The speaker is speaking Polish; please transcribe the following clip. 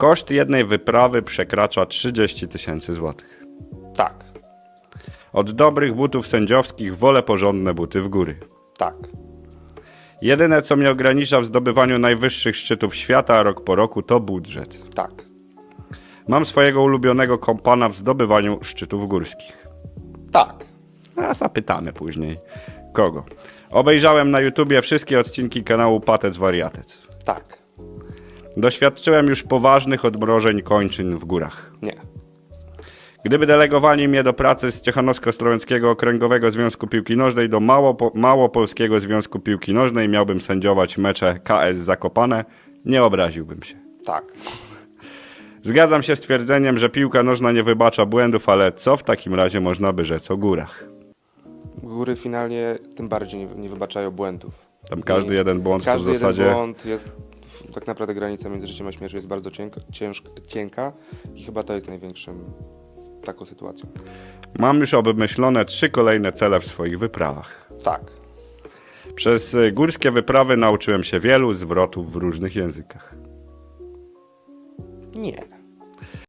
Koszt jednej wyprawy przekracza 30 tysięcy złotych. Tak, Od dobrych butów sędziowskich wolę porządne buty w góry. tak, Jedyne, co mnie ogranicza w zdobywaniu najwyższych szczytów świata rok po roku, to budżet. tak. Mam swojego ulubionego kompana w zdobywaniu szczytów górskich. Tak. A zapytamy później. Kogo? Obejrzałem na YouTubie wszystkie odcinki kanału Patec Wariatec. Tak. Doświadczyłem już poważnych odmrożeń kończyn w górach. Nie. Gdyby delegowali mnie do pracy z Ciechanowsko-Strołęckiego Okręgowego Związku Piłki Nożnej do Małopo- Małopolskiego Związku Piłki Nożnej, miałbym sędziować mecze KS Zakopane, nie obraziłbym się. Tak. Zgadzam się z twierdzeniem, że piłka nożna nie wybacza błędów, ale co w takim razie można by rzec o górach? Góry finalnie tym bardziej nie, nie wybaczają błędów. Tam każdy I jeden błąd to w każdy zasadzie... jeden błąd jest, tak naprawdę granica między życiem a śmiercią jest bardzo cienka, i chyba to jest największym taką sytuacją. Mam już obmyślone trzy kolejne cele w swoich wyprawach. Tak. Przez y, górskie wyprawy nauczyłem się wielu zwrotów w różnych językach. Nie.